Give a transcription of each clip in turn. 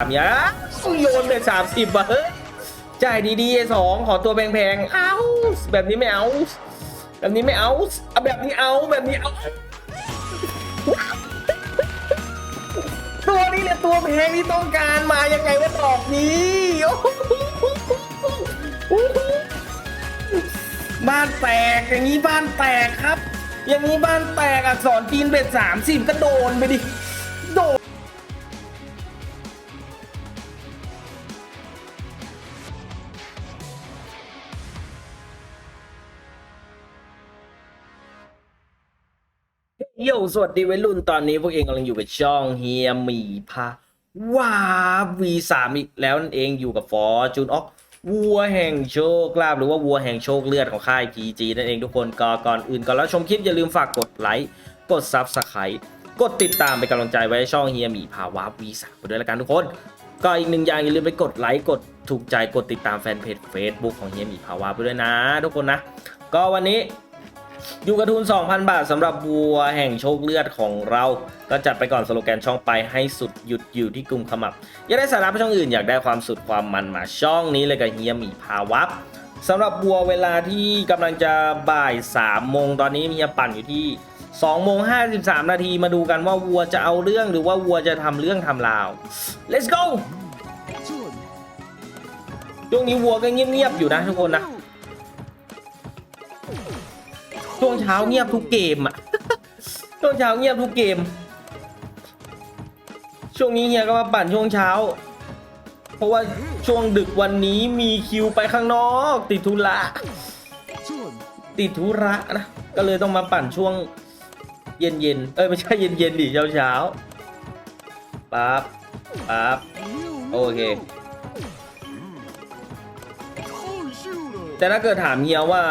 สามยาโยนไปสามสิบอะเฮ้ยจ่ายดีๆสองขอตัวแพงๆเอาแบบนี้ไม่เอา แบบนี้ไม่เอาเอาแบบนี้เอาแบบนี้เอาตัวนี้เนี่ยตัวแพงที่ต้องการมายังไงว่าดอกนี้บ้านแตกอย่างนี้บ้านแตกครับ อย่างนี้บ้านแตกอักษรจีนเบ็ดสามสิบก็โดนไปดิ โยสวัสดีวัยรุ่นตอนนี้พวกเองกำลังอยู่กับช่องเฮียหมีพาว้าวีสามอีกแล้วนั่นเองอยู่กับฟอร์จูนออกวัวแห่งโชคลาภหรือว่าวัวแห่งโชคเลือดของค่าย PG นั่นเองทุกคนก็ก่อนอื่นก่อนแล้วชมคลิปอย่าลืมฝากกดไลค์กดซับสไครต์กดติดตามเป็นกำลังใจไว้ช่องเฮียหมีพาวาวีสามไปด้วยละกันทุกคน ก็อีกหนึ่งอย่างอย่าลืมไปกดไลค์กดถูกใจกดติดตามแฟนเพจ Facebook ของเฮียหมีพาวาไปด้วยนะ ทุกคนนะ ก็วันนี้ อยู่กับทุน 2,000 บาทสำหรับบัวแห่งโชคเลือดของเรา ก็จัดไปก่อนสโลแกนช่องไปให้สุดหยุดอยู่ที่กลุ่มขมับ อยากได้สาระไปช่องอื่นอยากได้ความสุดความมันมาช่องนี้เลยกับเฮียหมีพาวับสำหรับบัวเวลาที่กำลังจะบ่าย3โมงตอนนี้เฮียปั่นอยู่ที่2โมง53 นาทีมาดูกันว่าวัวจะเอาเรื่องหรือว่าวัวจะทำเรื่องทำราว let's go ช่วงนี้วัวก็เงียบๆอยู่นะทุกคนนะ ช่วงเช้าเงียบทุกเกมอะช่วงเช้าเงียบทุกเกม ช่วงนี้เฮียก็มาปั่นช่วงเช้า เพราะว่าช่วงดึกวันนี้มีคิวไปข้างนอก ติดธุระ ติดธุระนะ ก็เลยต้องมาปั่นช่วงเย็นเย็นเอ้ยไม่ใช่เย็นเย็นดิเช้าเช้าปั๊บปั๊บโอเค แต่ถ้าเกิดถามเฮียว่า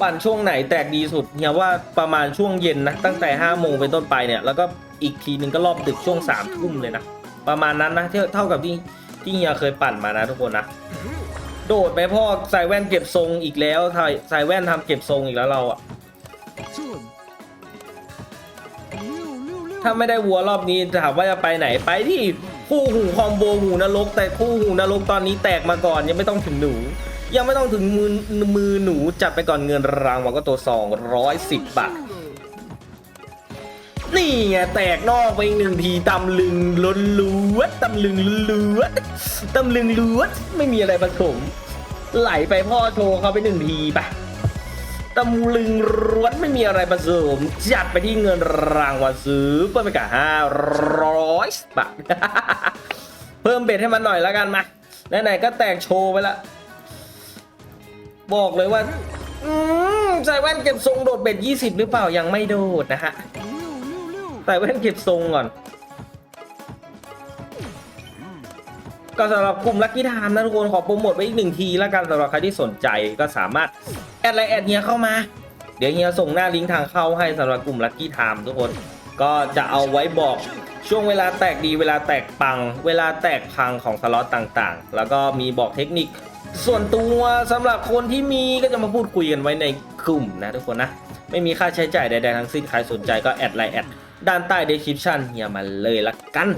ปั่นช่วงไหนแตกดีสุดเฮียว่าประมาณช่วงเย็นนะตั้งแต่5้าโมงเป็นต้นไปเนี่ยแล้วก็อีกทีหนึ่งก็รอบดึกช่วง3ามทุ่มเลยนะประมาณนั้นนะเท่ากับที่ที่เฮียเคยปั่นมานะทุกคนนะโดดไปพ่อใส่แว่นเก็บทรงอีกแล้วใส่ใส่แว่นทำเก็บทรงอีกแล้วเราอะถ้าไม่ได้วัวรอบนี้ถามว่าจะไปไหนไปที่คู่หูคอมโบหูนรกแต่คู่หูนรกตอนนี้แตกมาก่อนยังไม่ต้องถึงหนู ยังไม่ต้องถึงมือมือหนูจัดไปก่อนเงินรางวัลก็ตัว 210 บาท นี่ไงแตกนอกไปอีกหนึ่งทีตำลึงล้นล้วนตำลึงล้วนตำลึงล้วนไม่มีอะไรผสม ไหลไปพ่อโชว์เขาไปหนึ่งทีไปตำลึงล้วนไม่มีอะไรผสม จัดไปที่เงินรางวัลซื้อเพิ่มไปกับห้าร้อยบาทเพิ่มเบ็ดให้มันหน่อยแล้วกันมาไหนๆก็แตกโชว์ไปละ บอกเลยว่า อืมใส่แว่นเก็บทรงโดดเบ็ดยี่สิบหรือเปล่ายังไม่โดดนะฮะใส่แว่นเก็บทรงก่อน ก็สำหรับกลุ่มลัคกี้ไทม์นะทุกคนขอโปรโมทไว้อีกหนึ่งทีแล้วกันสำหรับใครที่สนใจก็สามารถแอดไลน์แอดเฮียเข้ามา เดี๋ยวเฮียส่งหน้าลิงก์ทางเข้าให้สำหรับกลุ่มลัคกี้ไทม์ทุกคนก็จะเอาไว้บอกช่วงเวลาแตกดีเวลาแตกปัง เวลาแตกพังของสล็อตต่างๆ แล้วก็มีบอกเทคนิค ส่วนตัวสำหรับคนที่มีก็จะมาพูดคุยกันไว้ในกลุ่มนะทุกคนนะ ไม่มีค่าใช้จ่ายใดๆทั้งสิ้นใครสนใจก็แอดไลน์แอดด้านใต้ description เฮียมาเลยละกัน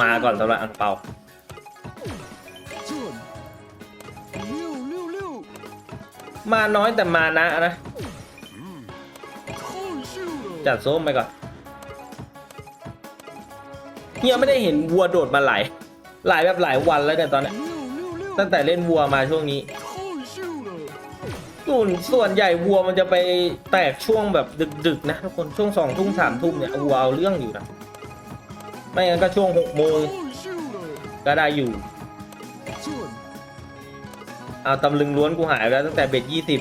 มาก่อนสำหรับอังเปามาน้อยแต่มานะนะ จัดโซมไปก่อนเฮียไม่ได้เห็นวัวโดดมาหลายหลายแบบหลายวันแล้วเนี่ยตอนนี้ ตั้งแต่เล่นวัวมาช่วงนี้ส่วนส่วนใหญ่วัวมันจะไปแตกช่วงแบบดึกๆนะทุกคนช่วงสองทุ่มสามทุ่มเนี่ยวัวเอาเรื่องอยู่นะไม่งั้นก็ช่วงหกโมงก็ได้อยู่เอาตำลึงล้วนกูหายไปแล้วตั้งแต่เบ็ดยี่สิบ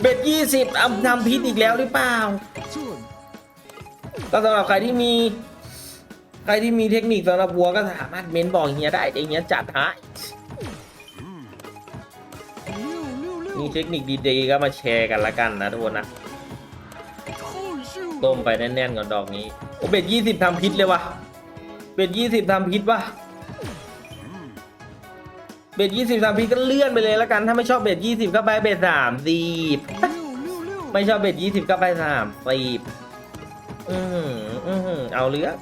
เบ็ดยี่สิบเอาทำพิษอีกแล้วหรือเปล่าก็สำหรับใครที่มี ใครที่มีเทคนิคสำหรับวัวก็สามารถเม้นบอกเฮียได้เดี๋ยวเฮียจัดให้มีเทคนิคดีๆก็มาแชร์กันละกันนะทุกคนนะต้มไปแน่นๆก่อนดอกนี้โอเบ็ดยี่สิบทำพิษเลยวะเบ็ดยี่สิบทำพิษวะเบ็ดยี่สิบทำพิษก็เลื่อนไปเลยละกัน ถ้าไม่ชอบเบ็ดยี่สิบก็ไปเบ็ดสามสิบไม่ชอบเบ็ดยี่สิบก็ไปสามสิบอืมอืมเอาเลือก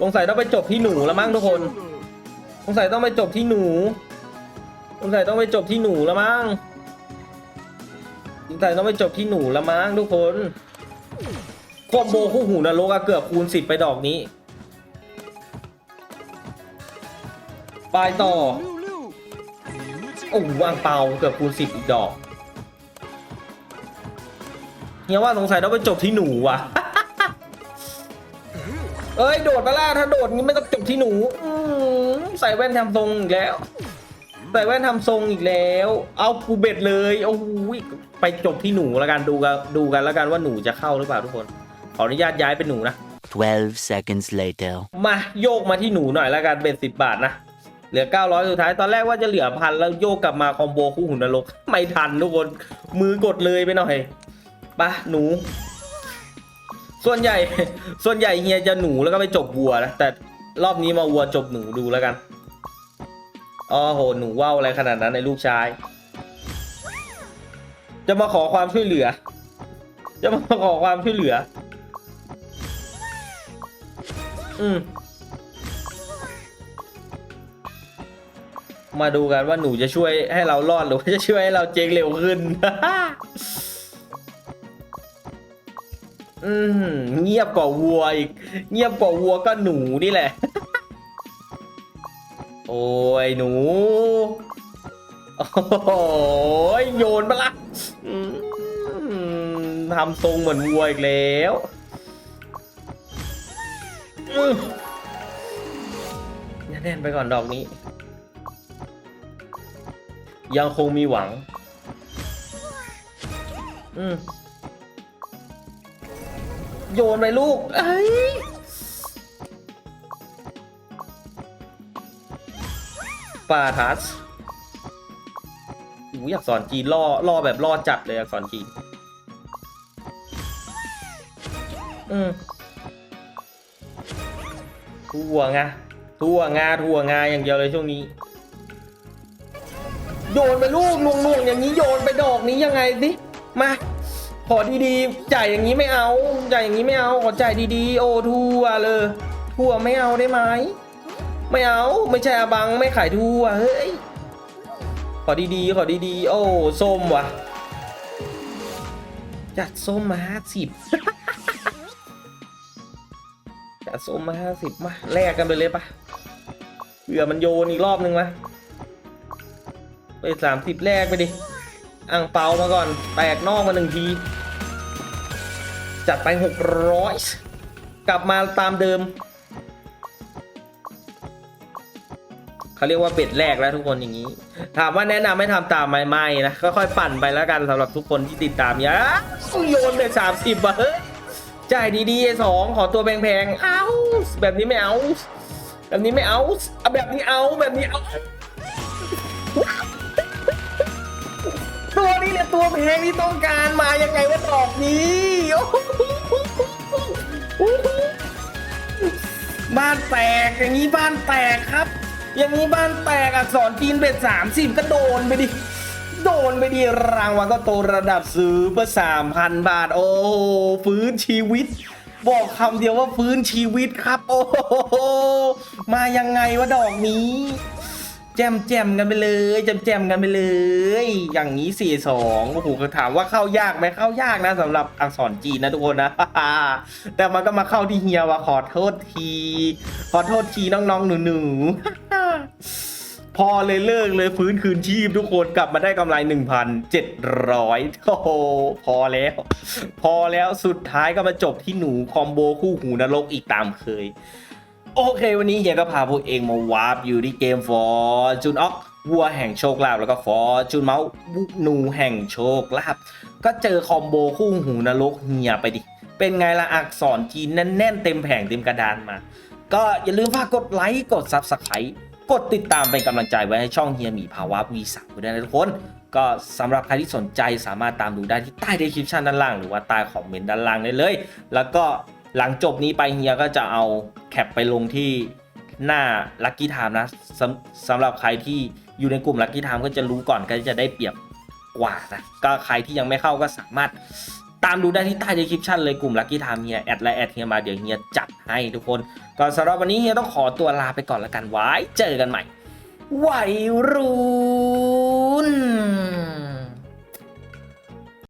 สงสัยต้องไปจบที่หนูแล้วมั้งทุกคนสงสัยต้องไปจบที่หนูสงสัยต้องไปจบที่หนูแล้วมั้งสงสัยต้องไปจบที่หนูแล้วมั้งทุกคนคอมโบคู่หูนรกอะเกือบคูณสิบไปดอกนี้ไปต่อโอ้โหวางเปาเกือบคูณสิบอีกดอกเฮียว่าสงสัยต้องไปจบที่หนูว่ะ เอ้ยโดดมาล่าถ้าโดดงี้ไม่ต้องจบที่หนูอืมใส่แว่นทำทรงอีกแล้ว ใส่แว่นทำทรงอีกแล้ว เอากูเบ็ดเลยโอ้โหไปจบที่หนูแล้วกันดูกันดูกันแล้วกันว่าหนูจะเข้าหรือเปล่าทุกคน ขออนุญาตย้ายเป็นหนูนะ 12 seconds later. มาโยกมาที่หนูหน่อยแล้วกันเป็นสิบบาทนะเหลือ 900 สุดท้ายตอนแรกว่าจะเหลือพันแล้วโยกกลับมาคอมโบคู่หุ่นนรก ไม่ทันทุกคนมือกดเลยไปหน่อยปะหนู ส่วนใหญ่ ส่วนใหญ่เฮียจะหนูแล้วก็ไปจบวัวนะ แต่รอบนี้มาวัวจบหนูดูแล้วกันอ๋อโห หนูว่าวอะไรขนาดนั้นในลูกชาย จะมาขอความช่วยเหลือ จะมาขอความช่วยเหลือ อืม มาดูกันว่าหนูจะช่วยให้เรารอดหรือว่าจะช่วยให้เราเจ๊งเร็วขึ้น อืมเงียบกว่าวัวอีก เงียบกว่าวัวก็หนูนี่แหละ โอ้ยหนู โอ้ยโยนมาละทำทรงเหมือนวัวอีกแล้วแน่นไปก่อนดอกนี้ ยังคงมีหวัง อืม โยนไปลูกเอ้ยปาทัสอูอยากสอนจีนล่อล่อแบบล่อจัดเลยอยากสอนจีนอืมทั่วงาทั่วงาทั่วงาอย่างเดียวเลยช่วงนี้ โยนไปลูกหน่วงๆอย่างนี้โยนไปดอกนี้ยังไงสิมา ขอดีๆ จ่ายอย่างนี้ไม่เอา จ่ายอย่างนี้ไม่เอา ขอจ่ายดีๆ โอ้ทัวเลย ทัวไม่เอาได้ไหม ไม่เอา ไม่ใช่อาบังไม่ขายทัวเฮ้ย ขอดีๆ ขอดีๆ โอ้ส้มว่ะ จัดส้มมาห้าสิบจัดส้มมาห้าสิบมาแลกกันไปเลยปะเผื่อมันโยนอีกรอบนึงมาไปสามสิบแรกไปดิอ่างเปามาก่อน แตกนอกมาหนึ่งที จัดไปหกร้อยกลับมาตามเดิม เขาเรียกว่าเบ็ดแรกแล้วทุกคนอย่างนี้ ถามว่าแนะนำไม่ทำตามไหมไม่นะค่อยๆปั่นไปแล้วกันสำหรับทุกคนที่ติดตามอย่าโยนไปสามสิบอะเฮ้ยจ่ายดีๆสองขอตัวแพงๆเอาแบบนี้ไม่เอา แบบนี้ไม่เอาแบบนี้เอาแบบนี้เอา ตัวนี้แหละตัวแพงที่ต้องการมายังไงว่าดอกนี้โอ้โหบ้านแตกอย่างนี้บ้านแตกครับ อย่างนี้บ้านแตกอักษรจีนเบ็ดสามสิบก็โดนไปดิ โดนไปดิรางวัลก็โตระดับซื้อเพื่อสามพันบาท โอ้ฟื้นชีวิต บอกคำเดียวว่าฟื้นชีวิตครับ โอ้มายังไงวะดอกนี้ แจมแจมกันไปเลยแจมแจมกันไปเลย อย่างนี้สี่สองโอ้โหถามว่าเข้ายากไหมเข้ายากนะสำหรับอักษรจีนนะทุกคนนะ แต่มันก็มาเข้าที่เฮียว่าขอโทษที ขอโทษทีน้องๆหนูๆพอเลยเลิกเลยฟื้นคืนชีพทุกคนกลับมาได้กำไร 1,700 โอ้โหพอแล้ว พอแล้วสุดท้ายก็มาจบที่หนูคอมโบคู่หูนรกอีกตามเคย โอเค วันนี้เฮียก็พาพวกเองมาวาร์ปอยู่ที่เกมฟอร์จูนออกวัวแห่งโชคลาภแล้วก็ฟอร์จูนเมาส์บุกนูแห่งโชคลาภก็เจอคอมโบคู่หูนรกเฮียไปดิ เป็นไงล่ะอักษรจีนแน่นๆเต็มแผงเต็มกระดานมา ก็อย่าลืมฝากกดไลค์กด Subscribe กดติดตามเป็นกำลังใจไว้ให้ช่องเฮียมีภาวะวีสามด้วยนะทุกคน ก็สำหรับใครที่สนใจสามารถตามดูได้ที่ใต้ description ด้านล่าง หรือว่าใต้คอมเมนต์ด้านล่างได้เลย แล้วก็ หลังจบนี้ไปเฮียก็จะเอาแคปไปลงที่หน้า Lucky Time นะสำสำหรับใครที่อยู่ในกลุ่ม Lucky Time ก็จะรู้ก่อนก็จะได้เปรียบกว่านะก็ใครที่ยังไม่เข้าก็สามารถตามดูได้ที่ใต้ดีคริปชั่นเลยกลุ่มลั c กี้ไทม์เฮียแอดและแอดเฮียมาเดี๋ยวเฮียจัดให้ทุกคนก่อนสำหรับวันนี้เฮียต้องขอตัวลาไปก่อนละกันไว้ เจอกันใหม่ไวรุ่น